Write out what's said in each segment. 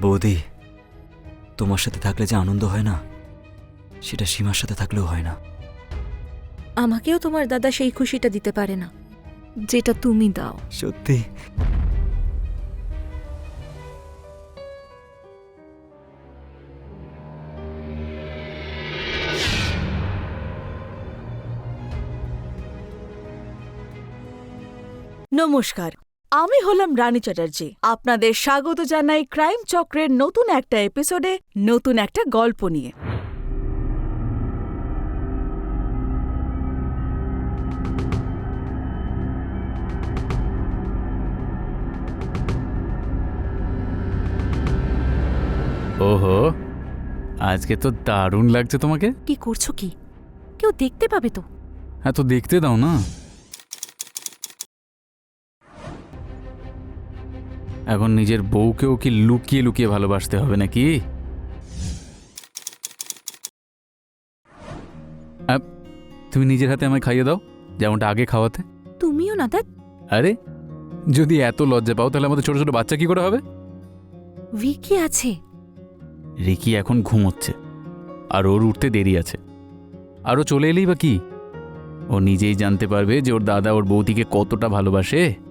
বৌদি তোমার সাথে থাকলে যে আনন্দ হয় না সেটা সীমার সাথে থাকলেও হয় না। আমাকেও তোমার দাদা সেই খুশিটা দিতে পারে না যেটা তুমি দাও। সত্যি? নমস্কার আমি হলাম রানী চ্যাটার্জি। আপনাদের স্বাগত জানাই ক্রাইম চক্রের নতুন একটা এপিসোডে নতুন একটা গল্প নিয়ে। ওহো আজকে তো দারুণ লাগছে তোমাকে। কি করছ কি? কেউ দেখতে পাবে তো? হ্যাঁ তো দেখতে দাও না। এখন নিজের বউকেও কি লুকিয়ে লুকিয়ে ভালোবাসতে হবে নাকি? তুমি নিজের হাতে আমায় খাইয়ে দাও যেমনটা আগে খাওয়াতে। তুমিও না দেখ আরে যদি এত লজ্জা পাও তাহলে আমাদের ছোট ছোট বাচ্চা কি করে হবে? ভিকি আছে। রিকি এখন ঘুমোচ্ছে আর ওর উঠতে দেরি আছে। আরও চলে এলেই বা কি? ও নিজেই জানতে পারবে যে ওর দাদা ওর বৌদিকে কতটা ভালোবাসে।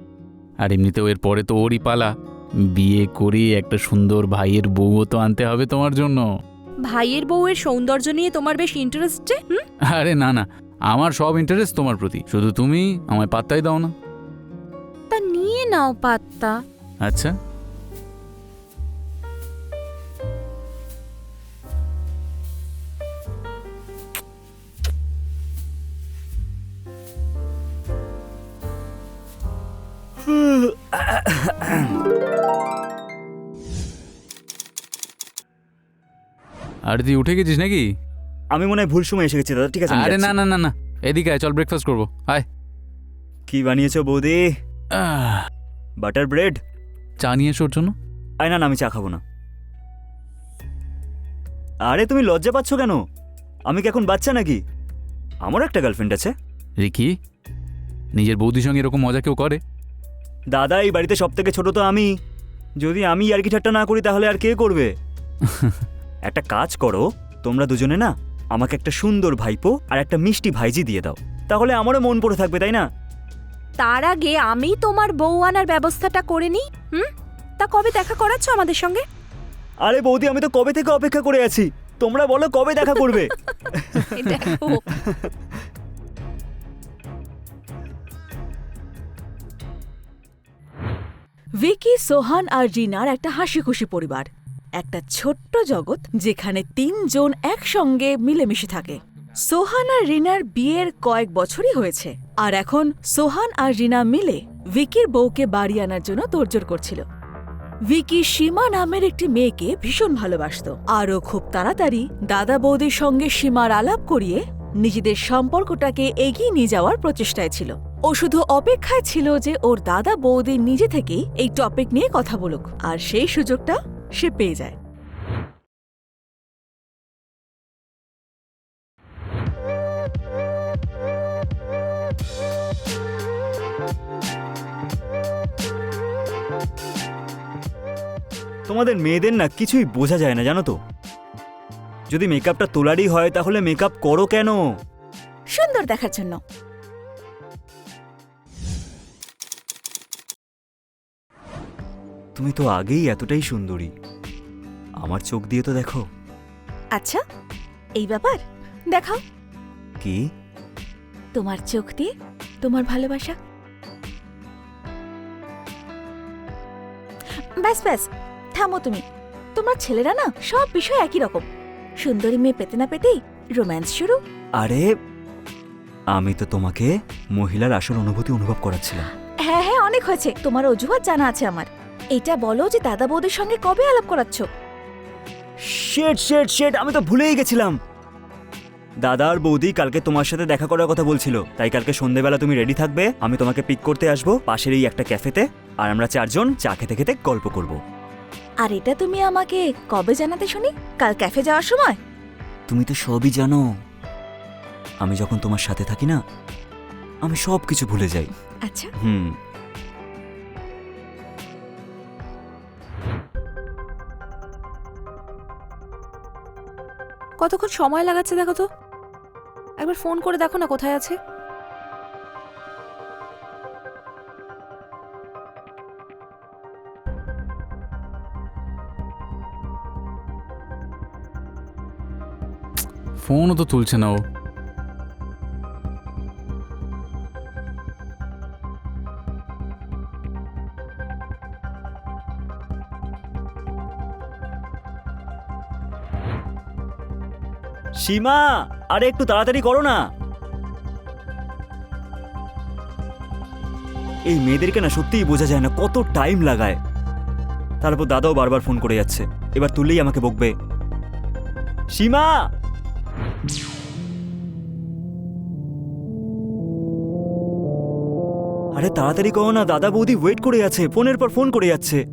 আর এমনিতেও এর পরে তো ওরই পালা। বিয়ে করে একটা সুন্দর ভাইয়ের বউও তো আনতে হবে তোমার জন্য। ভাইয়ের বউয়ের সৌন্দর্য নিয়ে তোমার বেশ ইন্টারেস্ট যে হুম? আরে না না আমার সব ইন্টারেস্ট তোমার প্রতি। শুধু তুমি আমায় পাত্তাই দাও না। তা নিয়ে নাও পাত্তা। আচ্ছা। আর তুই উঠে গেছিস নাকি? আমি মনে হয় ভুল সময় এসে গেছি দাদা ঠিক আছে আমি আরে না যাচ্ছি। না না না। এদিকে আয় চল ব্রেকফাস্ট করব। আয়। কি বানিয়েছো বৌদি? আহ, বাটার ব্রেড? চা নিয়ে এসো ওর জন্য। আয় না না আমি চা খাব না। আরে তুমি লজ্জা পাচ্ছ কেন? আমি কি এখন বাচ্চা নাকি? আমারও একটা গার্লফ্রেন্ড আছে। রিকি নিজের বৌদির সঙ্গে এরকম মজা কেউ করে? দাদা এই বাড়িতে সব থেকে ছোট তো আমি। যদি আমি আর কি ঠাট্টা না করি তাহলে আর কে করবে? একটা কাজ করো তোমরা দুজনে না আমাকে একটা সুন্দর ভাইপো আর একটা মিষ্টি ভাইজি দিয়ে দাও। তাহলে আমারও মন পড়ে থাকবে তাই না? তার আগে আমি তোমার বউ আনার ব্যবস্থাটা করে নিই হুম? তা কবে দেখা করাচ্ছ আমাদের সঙ্গে? আরে বৌদি আমি তো কবে থেকে অপেক্ষা করে আছি? তোমরা বলো কবে দেখা করবে? দেখো। ভিকি সোহান আর রিনার একটা হাসি খুশি পরিবার। একটা ছোট্ট জগৎ যেখানে তিনজন একসঙ্গে মিলেমিশে থাকে। সোহান আর রিনার বিয়ের কয়েক বছরই হয়েছে, আর এখন সোহান আর রিনা মিলে ভিকির বউকে বাড়ি আনার জন্য তোড়জোড় করছিল। ভিকি সীমা নামের একটি মেয়েকে ভীষণ ভালোবাসত, আরও খুব তাড়াতাড়ি দাদা বৌদির সঙ্গে সীমার আলাপ করিয়ে নিজেদের সম্পর্কটাকে এগিয়ে নিয়ে যাওয়ার প্রচেষ্টায় ছিল। ও শুধু অপেক্ষায় ছিল যে ওর দাদা বৌদি নিজে থেকেই এই টপিক নিয়ে কথা বলুক, আর সেই সুযোগটা সে পেয়ে যায়। তোমাদের মেয়েদের না কিছুই বোঝা যায় না জানো তো। যদি মেকআপটা তোলারই হয় তাহলে মেকআপ করো কেন? সুন্দর দেখার জন্য। তুমি তো আগেই এতটাই সুন্দরী। আমার চোখ দিয়ে তো দেখো। আচ্ছা এই ব্যাপার দেখাও। কি? তোমার চোখ দিয়ে তোমার ভালোবাসা। ব্যাস ব্যাস থামো তুমি। তোমার ছেলেরা না সব বিষয় একই রকম। সুন্দরী মেয়ে পেতে না পেতেই রোম্যান্স শুরু। আরে আমি তো তোমাকে মহিলার আসল অনুভূতি অনুভব করাচ্ছিলাম। হ্যাঁ হ্যাঁ অনেক হয়েছে। তোমার অজুহাত জানা আছে আমার। এটা বলো যে দাদা বৌদির সঙ্গে কবে আলাপ করাচ্ছ? শেট শেট শেট আমি তো ভুলেই গেছিলাম। দাদা আর বৌদি কালকে তোমার সাথে দেখা করার কথা বলছিল তাই কালকে সন্ধেবেলা তুমি রেডি থাকবে আমি তোমাকে পিক করতে আসব পাশের এই একটা ক্যাফেতে আর আমরা চারজন চা খেতে খেতে গল্প করব। আর এটা তুমি আমাকে কবে জানাতে শুনি? কাল ক্যাফে যাওয়ার সময়? তুমি তো সবই জানো। আমি যখন তোমার সাথে থাকি না আমি সব কিছু ভুলে যাই। আচ্ছা। হুম। কতক্ষণ সময় লাগাচ্ছে দেখো তো। একবার ফোন করে দেখো না কোথায় আছে। ফোনও তো তুলছে না ও। সীমা আরে একটু তাড়াতাড়ি করো না। এই মেয়েদেরকে না সত্যিই বোঝা যায় না কত টাইম লাগায়। তারপর দাদাও বারবার ফোন করে যাচ্ছে। এবার তুললেই আমাকে বকবে। সীমা! আরে তাড়াতাড়ি করো না দাদা বৌদি ওয়েট করে আছে ফোনের পর ফোন করে যাচ্ছে।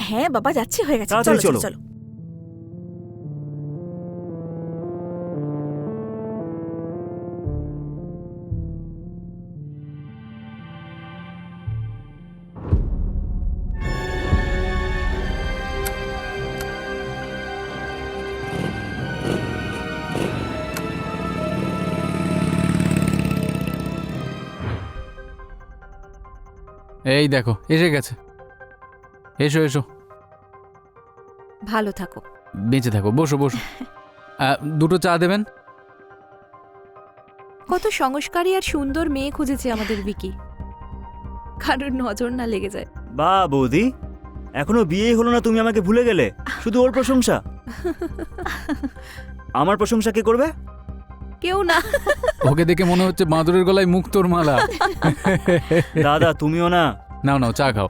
হ্যাঁ বাবা যাচ্ছি হয়ে গেছে। চলো। চলো। এই দেখো এসে গেছে। এসো এসো। ভালো থাকো। বেঁচে থাকো বসো বসো। আহ, দুটো চা দেবেন? কত সংস্কারী আর সুন্দর মেয়ে খুঁজেছে আমাদের বিকি কারোর নজর না লেগে যায়। বা বৌদি এখনও বিয়ে হলো না তুমি আমাকে ভুলে গেলে। শুধু ওর প্রশংসা। আমার প্রশংসা কে করবে? কেউ না। ওকে দেখে মনে হচ্ছে বাঁদরের গলায় মুক্তোর মালা। দাদা তুমিও না? নাও নাও চা খাও।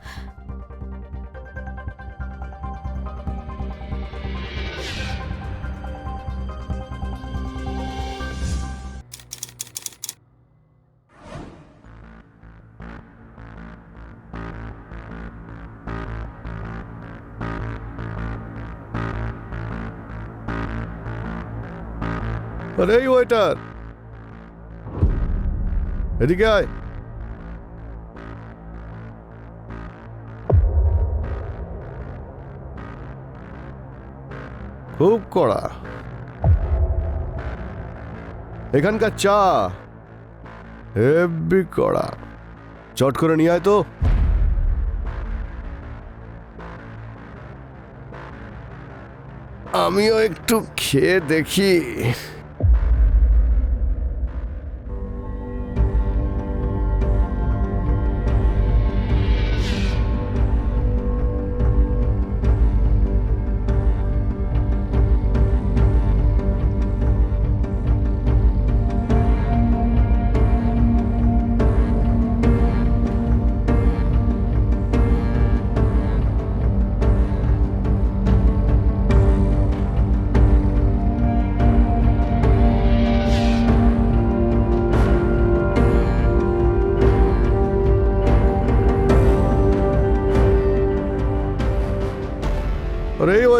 আরে ওয়েটার এদিকে আয়। খুব কড়া। এখানকার চা হেব্বি কড়া। চট করে নিয়ে আয় তো। আমিও একটু খেয়ে দেখি।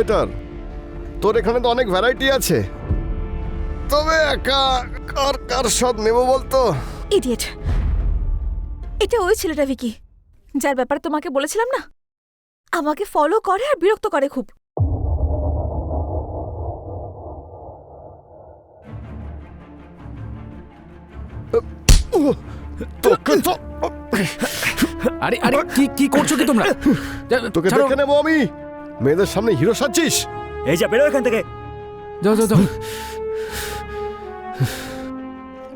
ওয়েটার তোর এখানে তো অনেক ভ্যারাইটি আছে। তবে একা কার কার স্বাদ নেব বলতো? ইডিয়েট এটা ওই ছেলেটা ভিকি। যার ব্যাপারে তোমাকে বলেছিলাম না? আমাকে ফলো করে আর বিরক্ত করে খুব। তোকে তো আরে আরে কি কি করছ কি তোমরা? তোকে। দেখে নেব আমি। মেয়েদের সামনে হিরো সাজছিস? এই যা বেরো এখান থেকে। যাও যাও যাও।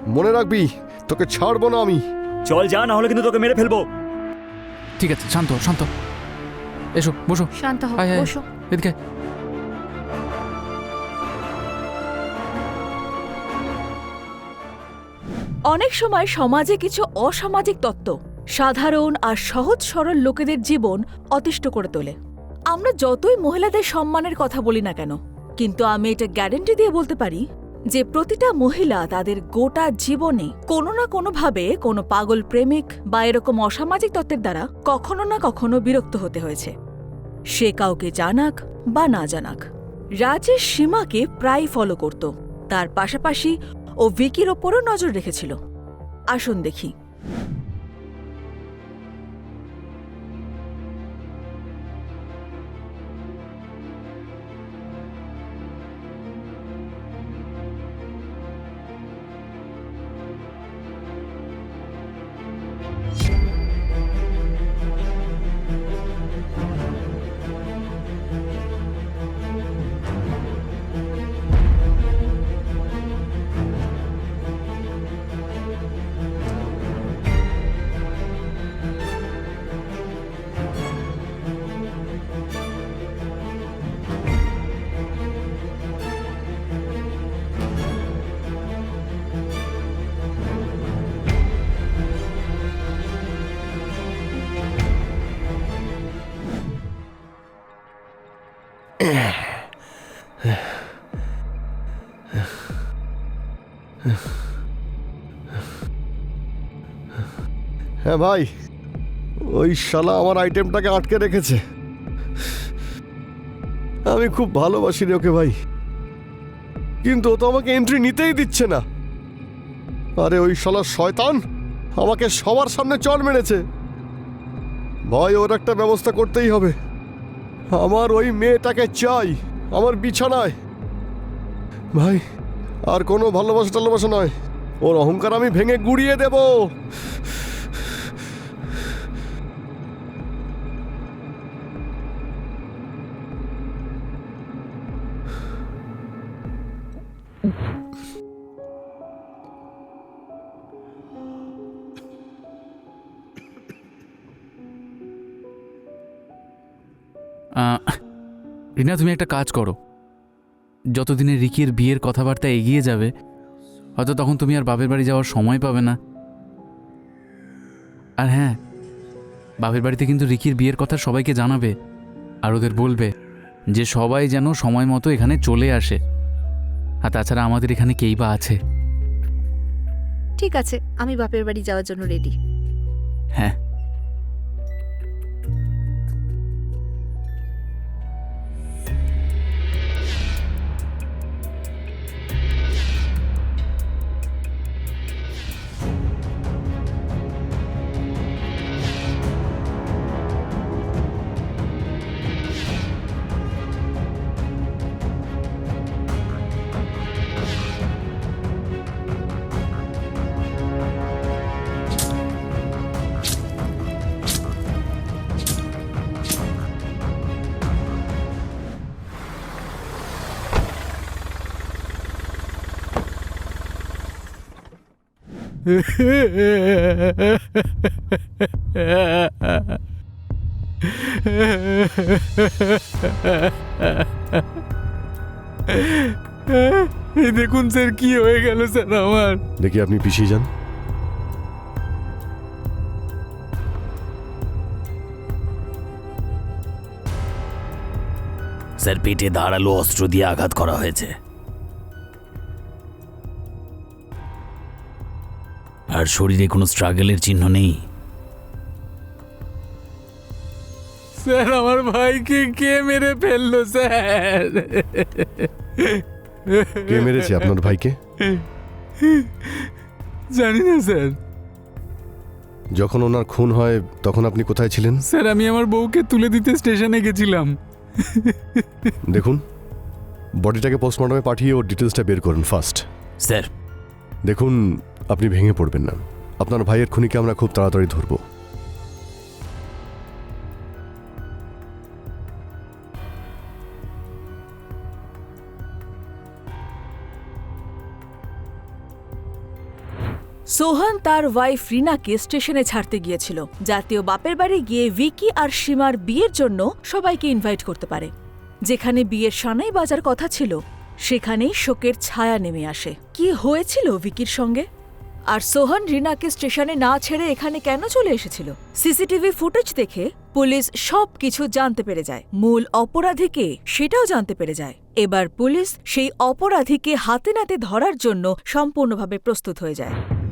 মনে রাখবি তোকে ছাড়বো না আমি। চল যা না হলে কিন্তু তোকে মেরে ফেলব। ঠিক আছে শান্ত হও, শান্ত। হও। এসো বসো। শান্ত হও আয়, আয়। বসো। এদিকে অনেক সময় সমাজে কিছু অসামাজিক তত্ত্ব সাধারণ আর সহজ সরল লোকেদের জীবন অতিষ্ঠ করে তোলে। আমরা যতই মহিলাদের সম্মানের কথা বলি না কেন, কিন্তু আমি এটা গ্যারেন্টি দিয়ে বলতে পারি যে প্রতিটা মহিলা তাদের গোটা জীবনে কোনো না কোনোভাবে কোনো পাগল প্রেমিক বা এরকম অসামাজিক তত্ত্বের দ্বারা কখনো না কখনো বিরক্ত হতে হয়েছে। সে কাউকে জানাক বা না জানাক। রাজেশ সীমাকে প্রায় ফলো করত। তার পাশাপাশি ও ভিকির ওপরও নজর রেখেছিল। আসুন দেখি। হ্যাঁ ভাই, ওই শালা আমার আইটেমটাকে আটকে রেখেছে। আমি খুব ভালোবাসি রে ওকে ভাই, কিন্তু ও তো আমাকে এন্ট্রি নিতেই দিচ্ছে না। আরে ওই শালা শয়তান, আমাকে সবার সামনে চড় মেরেছে। ভাই, ওর একটা ব্যবস্থা করতেই হবে। আমার ওই মেয়েটাকে চাই, আমার বিছানায়। ভাই, আর কোনো ভালোবাসা টালোবাসা নয়। ওর অহংকার আমি ভেঙে গুড়িয়ে দেব। রিনা, তুমি একটা কাজ করো। যতদিনে রিকির বিয়ের কথাবার্তা এগিয়ে যাবে, হয়তো তখন তুমি আর বাপের বাড়ি যাওয়ার সময় পাবে না। আর হ্যাঁ বাপের বাড়িতে কিন্তু রিকির বিয়ের কথা সবাইকে জানাবে আর ওদের বলবে যে সবাই যেন সময় মতো এখানে চলে আসে। আর তাছাড়া আমাদের এখানে কেই বা আছে? ঠিক আছে আমি বাপের বাড়ি যাওয়ার জন্য রেডি হ্যাঁ। এই দেখুন স্যার কি হয়ে গেল স্যার আমার? দেখি আপনি পিছিয়ে যান। স্যার পেটে ধারালো অস্ত্র দিয়ে আঘাত করা হয়েছে। আর শরীরে কোনো স্ট্রাগলের চিহ্ন নেই। স্যার আমার ভাইকে কে মেরে ফেলল স্যার? কে মেরেছে আপনার ভাইকে? জানি না স্যার। যখন ওনার খুন হয় তখন আপনি কোথায় ছিলেন? স্যার আমি আমার বউকে তুলে দিতে স্টেশনে গেছিলাম। দেখুন বডিটাকে পোস্টমর্টমে পাঠিয়ে ওর ডিটেলসটা বের করুন ফার্স্ট স্যার। দেখুন আপনি ভেঙে পড়বেন না। আপনার ভাইয়ের খুনিকে আমরা খুব তাড়াতাড়ি ধরবো। সোহান তার ওয়াইফ রিনাকে স্টেশনে ছাড়তে গিয়েছিল। জাতীয় বাপের বাড়ি গিয়ে ভিকি আর সীমার বিয়ের জন্য সবাইকে ইনভাইট করতে পারে। যেখানে বিয়ের সানাই বাজার কথা ছিল, সেখানেই শোকের ছায়া নেমে আসে। কি হয়েছিল ভিকির সঙ্গে? আর সোহান রিনাকে স্টেশনে না ছেড়ে এখানে কেন চলে এসেছিল? সিসিটিভি ফুটেজ দেখে পুলিশ সব কিছু জানতে পেরে যায়। মূল অপরাধীকে সেটাও জানতে পেরে যায়। এবার পুলিশ সেই অপরাধীকে হাতে নাতে ধরার জন্য সম্পূর্ণভাবে প্রস্তুত হয়ে যায়।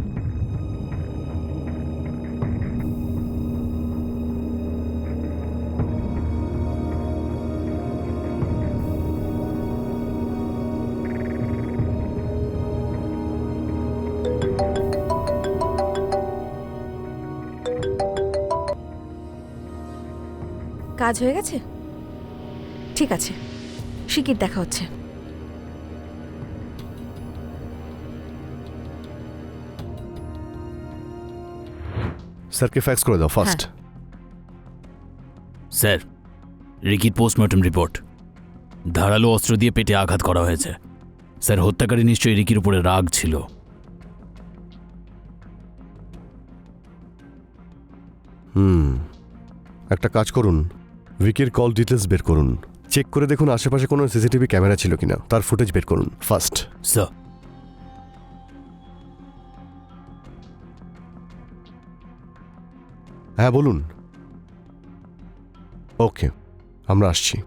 কাজ হয়ে গেছে? ঠিক আছে। শিগগির দেখা হচ্ছে। স্যারকে ফ্যাক্স করে দাও ফার্স্ট স্যার রিকির পোস্টমর্টম রিপোর্ট ধারালো অস্ত্র দিয়ে পেটে আঘাত করা হয়েছে। স্যার হত্যাকারী নিশ্চয়ই রিকির উপরে রাগ ছিল। হুম। একটা কাজ করুন। উইকের কল ডিটেলস বের করুন। চেক করে দেখুন আশেপাশে কোনো সিসিটিভি ক্যামেরা ছিল কিনা। তার ফুটেজ বের করুন ফার্স্ট স্যার। হ্যাঁ বলুন। ওকে আমরা আসছি।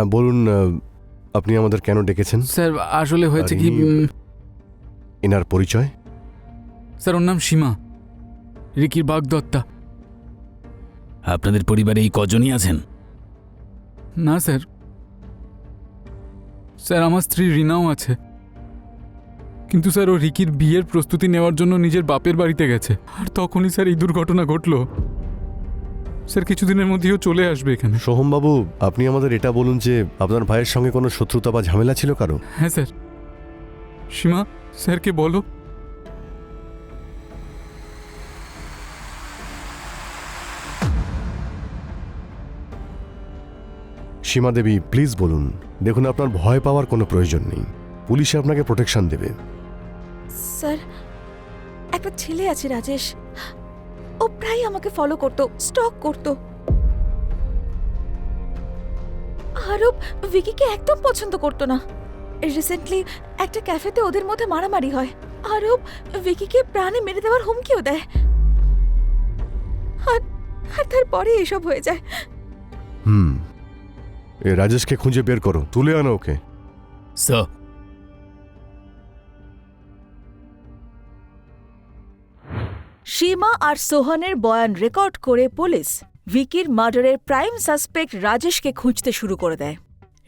হ্যাঁ বলুন আপনি আমাদের কেন ডেকেছেন? স্যার আসলে হয়েছে কি উম, এনার পরিচয়? স্যার ওর নাম সীমা। রিকির বাগদত্তা। আপনাদের পরিবারে এই কজনই আছেন? না স্যার। স্যার আমার স্ত্রী রিনাও আছে। কিন্তু স্যার ও রিকির বিয়ের প্রস্তুতি নেওয়ার জন্য নিজের বাপের বাড়িতে গেছে। আর তখনই স্যার এই দুর্ঘটনা ঘটলো। স্যার কিছুদিনের মধ্যেই ও চলে আসবে এখানে। সোহমবাবু আপনি আমাদের এটা বলুন যে আপনার ভাইয়ের সঙ্গে কোনো শত্রুতা বা ঝামেলা ছিল কারও? হ্যাঁ স্যার। সীমা স্যারকে বলো। সীমা দেবী প্লিজ বলুন দেখুন আপনার ভয় পাওয়ার কোনো প্রয়োজন নেই। পুলিশে আপনাকে প্রোটেকশন দেবে। স্যার একটা ছেলে আছে রাজেশ। ও প্রায় আমাকে ফলো করতো স্টক করতো। আরব ভিকিকে একদম পছন্দ করতো না। রিসেন্টলি একটা ক্যাফেতে ওদের মধ্যে মারামারি হয়। আরব ভিকিকে প্রাণে মেরে দেওয়ার হুমকিও দেয়। আর আর তারপরে এসব হয়ে যায়। হুম। এ রাজেশকে খুঁজে বের করো তুলে আনো ওকে। স্যার সীমা আর সোহানের বয়ান রেকর্ড করে পুলিশ ভিকির মার্ডারের প্রাইম সাসপেক্ট রাজেশকে খুঁজতে শুরু করে দেয়।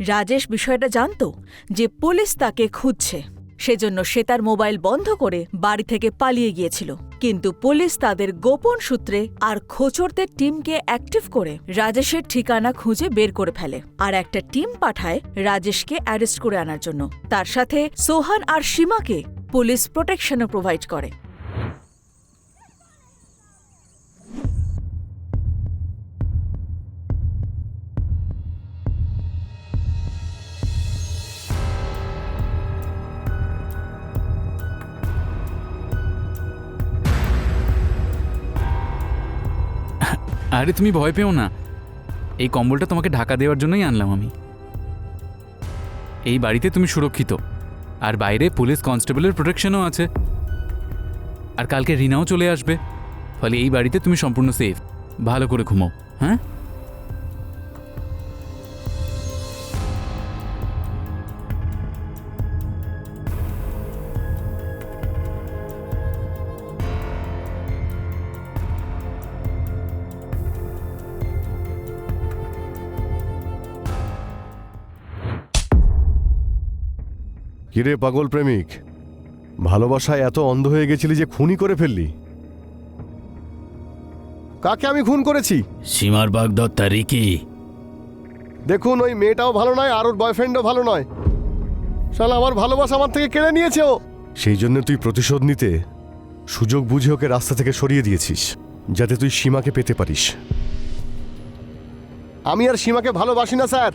রাজেশ বিষয়টা জানতো যে পুলিশ তাকে খুঁজছে। সেজন্য সে তার মোবাইল বন্ধ করে বাড়ি থেকে পালিয়ে গিয়েছিল। কিন্তু পুলিশ তাদের গোপন সূত্রে আর খোচরদের টিমকে অ্যাক্টিভ করে রাজেশের ঠিকানা খুঁজে বের করে ফেলে আর একটা টিম পাঠায় রাজেশকে অ্যারেস্ট করে আনার জন্য। তার সাথে সোহান আর সীমাকে পুলিশ প্রোটেকশনও প্রোভাইড করে। আরে তুমি ভয় পেও না। এই কম্বলটা তোমাকে ঢাকা দেওয়ার জন্যই আনলাম আমি। এই বাড়িতে তুমি সুরক্ষিত। আর বাইরে পুলিশ কনস্টেবলের প্রোটেকশনও আছে। আর কালকে রিনাও চলে আসবে। ফলে এই বাড়িতে তুমি সম্পূর্ণ সেফ। ভালো করে ঘুমো হ্যাঁ? কিরে পাগল প্রেমিক ভালোবাসায় এত অন্ধ হয়ে গেছিলি যে খুনই করে ফেললি। কাকে আমি খুন করেছি? সীমার বাগদত্তা রিকি। দেখুন ওই মেয়েটাও ভালো নয় আর ওর বয়ফ্রেন্ডও ভালো নয়। শালা আমার ভালোবাসা আমার থেকে কেড়ে নিয়েছে ও। সেই জন্য তুই প্রতিশোধ নিতে সুযোগ বুঝে ওকে রাস্তা থেকে সরিয়ে দিয়েছিস যাতে তুই সীমাকে পেতে পারিস। আমি আর সীমাকে ভালোবাসি না স্যার।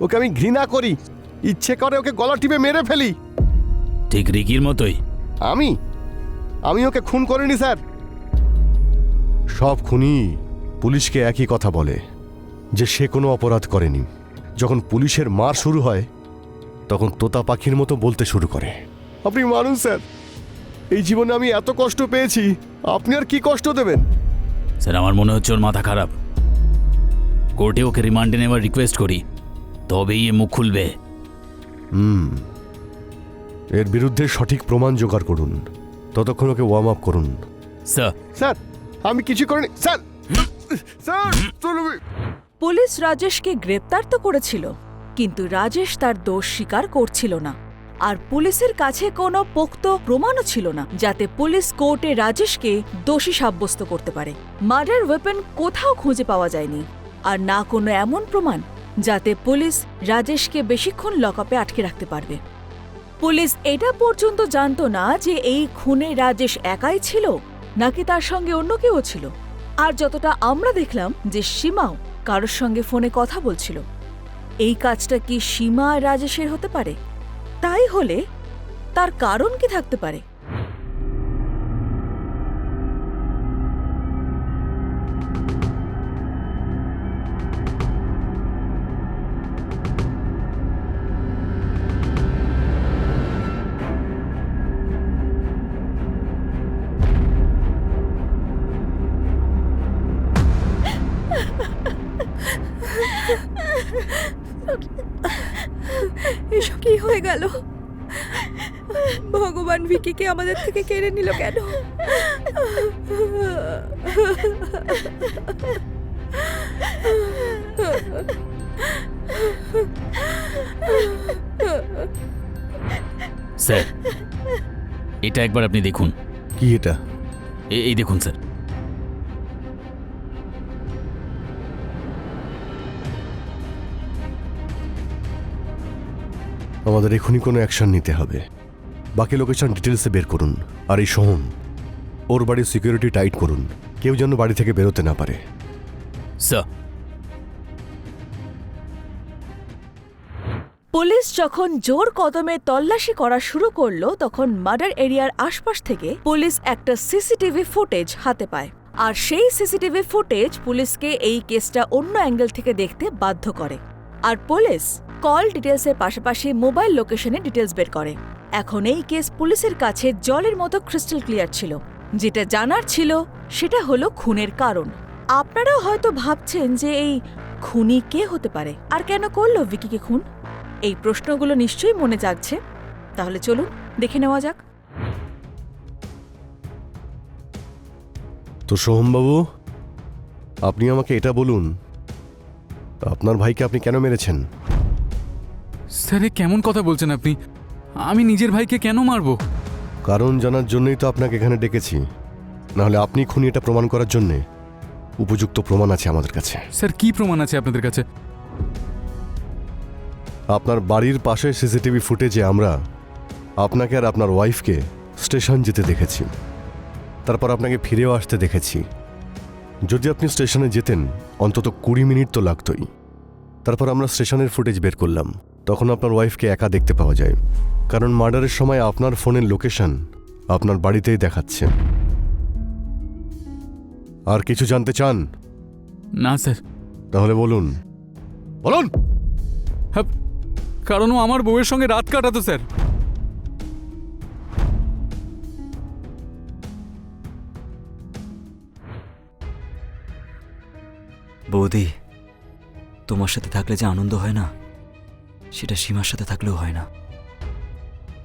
ওকে আমি ঘৃণা করি। ইচ্ছে করে ওকে গলা টিপে মেরে ফেলি। ঠিক রিকির মতোই। আমি? আমি ওকে খুন করিনি স্যার। সব খুনি পুলিশকে একই কথা বলে যে সে কোনো অপরাধ করেনি। যখন পুলিশের মার শুরু হয় তখন তোতা পাখির মতো বলতে শুরু করে। আপনি মানুষ স্যার। এই জীবনে আমি এত কষ্ট পেয়েছি আপনি আর কি কষ্ট দেবেন? স্যার আমার মনে হচ্ছে ওর মাথা খারাপ। কোর্টে ওকে রিমান্ডে নেওয়ার রিকোয়েস্ট করি তবেই এ মুখ খুলবে। হুম। এর বিরুদ্ধে সঠিক প্রমাণ জোগাড় করুন। ততক্ষণ ওকে ওয়ার্ম আপ করুন। স্যার। স্যার আমি কিছু করিনি। স্যার! স্যার চলবে পুলিশ রাজেশকে গ্রেপ্তার তো করেছিল কিন্তু রাজেশ তার দোষ স্বীকার করছিল না। আর পুলিশের কাছে কোনো পোক্ত প্রমাণও ছিল না যাতে পুলিশ কোর্টে রাজেশকে দোষী সাব্যস্ত করতে পারে। মার্ডার ওয়েপেন কোথাও খুঁজে পাওয়া যায়নি আর না কোনো এমন প্রমাণ যাতে পুলিশ রাজেশকে বেশিক্ষণ লকআপে আটকে রাখতে পারবে। পুলিশ এটা পর্যন্ত জানতো না যে এই খুনে রাজেশ একাই ছিল, নাকি তার সঙ্গে অন্য কেউ ছিল। আর যতটা আমরা দেখলাম যে সীমাও কারোর সঙ্গে ফোনে কথা বলছিল। এই কাজটা কি সীমা রাজেশের হতে পারে? তাই হলে তার কারণ কি থাকতে পারে? গেল। ভগবান ভিকিকে আমাদের থেকে কেড়ে নিল কেন? স্যার এটা একবার আপনি দেখুন। কি এটা? এ- এই দেখুন স্যার। আমাদের এখনই কোনো অ্যাকশন নিতে হবে। বাকি লোকেশন ডিটেলসে বের করুন। আর এই সোহম ওর বাড়ির সিকিউরিটি টাইট করুন। কেউ যেন বাড়ি থেকে বেরোতে না পারে। স্যার। পুলিশ যখন জোর কদমে তল্লাশি করা শুরু করল তখন মার্ডার এরিয়ার আশপাশ থেকে পুলিশ একটা সিসিটিভি ফুটেজ হাতে পায়। আর সেই সিসিটিভি ফুটেজ পুলিশকে এই কেসটা অন্য অ্যাঙ্গেল থেকে দেখতে বাধ্য করে। আর পুলিশ কল ডিটেলসের পাশাপাশি মোবাইল লোকেশনে ডিটেলস বের করে। এখন এই কেস পুলিশের কাছে জলের মতো ক্রিস্টাল ক্লিয়ার ছিল। যেটা জানার ছিল সেটা হলো খুনের কারণ। আপনারাও হয়তো ভাবছেন যে এই খুনি কে হতে পারে? আর কেন করল ভিকিকে খুন? এই প্রশ্নগুলো নিশ্চয়ই মনে জাগছে। তাহলে চলুন, দেখে নেওয়া যাক। তো সোহমবাবু, আপনি আমাকে এটা বলুন। আপনার ভাইকে আপনি কেন মেরেছেন? স্যার এ কেমন কথা বলছেন আপনি? আমি নিজের ভাইকে কেন মারবো? কারণ জানার জন্যই তো আপনাকে এখানে ডেকেছি। নাহলে আপনি খুনি এটা প্রমাণ করার জন্যে উপযুক্ত প্রমাণ আছে আমাদের কাছে। স্যার কি প্রমাণ আছে আপনাদের কাছে? আপনার বাড়ির পাশে সিসিটিভি ফুটেজে আমরা আপনাকে আর আপনার ওয়াইফকে স্টেশন যেতে দেখেছি। তারপর আপনাকে ফিরেও আসতে দেখেছি। যদি আপনি স্টেশনে যেতেন অন্তত কুড়ি মিনিট তো লাগতোই। তারপর আমরা স্টেশনের ফুটেজ বের করলাম। তখন আপনার ওয়াইফকে একা দেখতে পাওয়া যায়। কারণ মার্ডারের সময় আপনার ফোনের লোকেশন আপনার বাড়িতেই দেখাচ্ছে। আর কিছু জানতে চান? না স্যার। তাহলে বলুন। বলুন! হ্যাঁ, কারণ ও আমার বউয়ের সঙ্গে রাত কাটাতো স্যার। বৌদি তোমার সাথে থাকলে যে আনন্দ হয় না সেটা সীমার সাথে থাকলেও হয় না।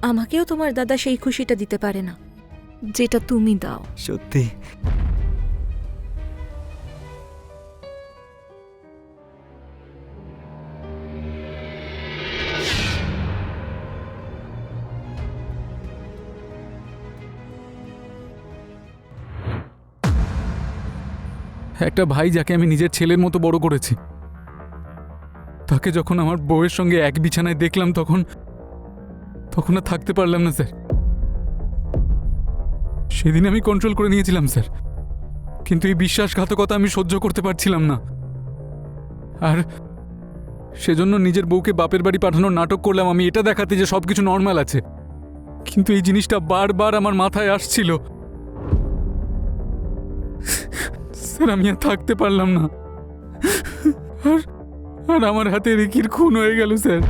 আমাকেও তোমার দাদা সেই খুশিটা দিতে পারে না যেটা তুমি দাও। সত্যি? একটা ভাই যাকে আমি নিজের ছেলের মতো বড় করেছি। তাকে যখন আমার বউয়ের সঙ্গে এক বিছানায় দেখলাম তখন তখন আর থাকতে পারলাম না, স্যার। সেদিন আমি কন্ট্রোল করে নিয়েছিলাম, স্যার। কিন্তু এই বিশ্বাসঘাতকতা আমি সহ্য করতে পারছিলাম না। আর সেজন্য নিজের বউকে বাপের বাড়ি পাঠানোর নাটক করলাম আমি, এটা দেখাতে যে সব কিছু নর্মাল আছে। কিন্তু এই জিনিসটা বারবার আমার মাথায় আসছিল। স্যার, আমি আর থাকতে পারলাম না। আর আর আমার হাতে রিকির খুন হয়ে গেল, স্যার।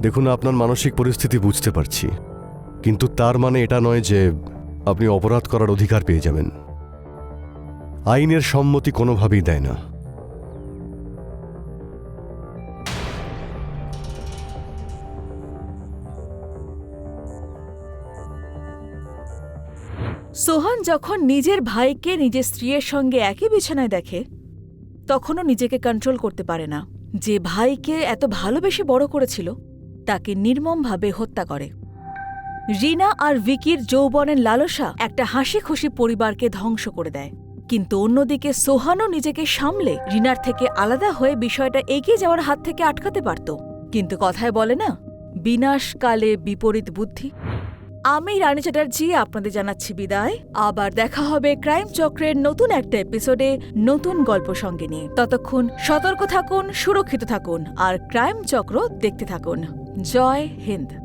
দেখুন, আপনার মানসিক পরিস্থিতি বুঝতে পারছি। কিন্তু তার মানে এটা নয় যে আপনি অপরাধ করার অধিকার পেয়ে যাবেন। আইনের সম্মতি কোনোভাবেই দেয় না। যখন নিজের ভাইকে নিজের স্ত্রীর সঙ্গে একই বিছানায় দেখে, তখনও নিজেকে কন্ট্রোল করতে পারে না। যে ভাইকে এত ভালোবেসে বড় করেছিল, তাকে নির্মমভাবে হত্যা করে। রিনা আর ভিকির যৌবনের লালসা একটা হাসি খুশি পরিবারকে ধ্বংস করে দেয়। কিন্তু অন্যদিকে সোহানও নিজেকে সামলে রিনার থেকে আলাদা হয়ে বিষয়টা এগিয়ে যাওয়ার হাত থেকে আটকাতে পারত। কিন্তু কথায় বলে না, বিনাশকালে বিপরীত বুদ্ধি। আমি রানী চ্যাটার্জি, আপনাদের জানাচ্ছি বিদায়। আবার দেখা হবে ক্রাইম চক্রের নতুন একটা এপিসোডে নতুন গল্প সঙ্গে নিয়ে। ততক্ষণ সতর্ক থাকুন, সুরক্ষিত থাকুন, আর ক্রাইম চক্র দেখতে থাকুন। জয় হিন্দ।